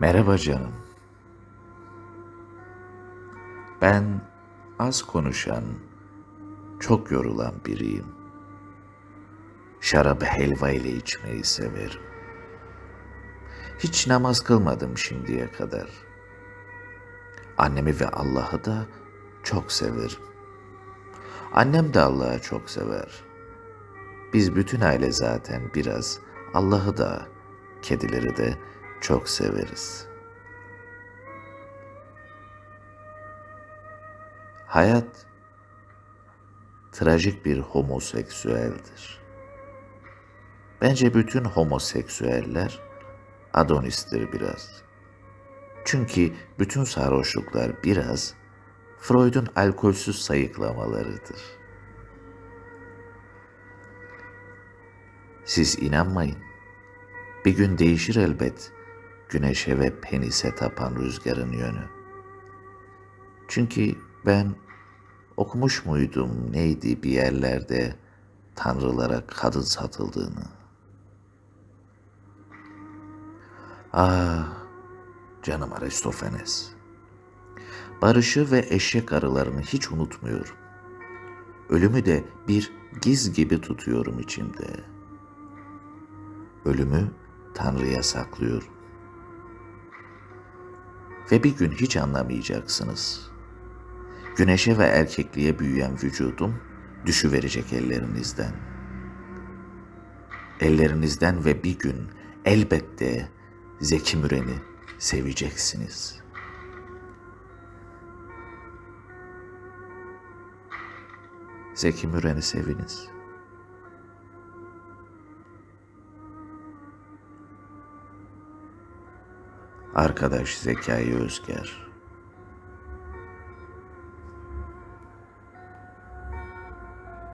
Merhaba canım. Ben az konuşan, çok yorulan biriyim. Şarabı helva ile içmeyi severim. Hiç namaz kılmadım şimdiye kadar. Annemi ve Allah'ı da çok severim. Annem de Allah'ı çok sever. Biz bütün aile zaten biraz Allah'ı da, kedileri de çok severiz. Hayat trajik bir homoseksüeldir. Bence bütün homoseksüeller Adonis'tir biraz. Çünkü bütün sarhoşluklar biraz Freud'un alkolsüz sayıklamalarıdır. Siz inanmayın. Bir gün değişir elbet güneşe ve penise tapan rüzgarın yönü. Çünkü ben okumuş muydum neydi bir yerlerde tanrılara kadın satıldığını. Ah canım Aristofanes. Barışı ve eşek arılarını hiç unutmuyorum. Ölümü de bir giz gibi tutuyorum içimde. Ölümü Tanrı'ya saklıyorum. Ve bir gün hiç anlamayacaksınız. Güneşe ve erkekliğe büyüyen vücudum düşüverecek ellerinizden. Ellerinizden ve bir gün elbette Zeki Müren'i seveceksiniz. Zeki Müren'i seviniz. Arkadaş Zekai Özger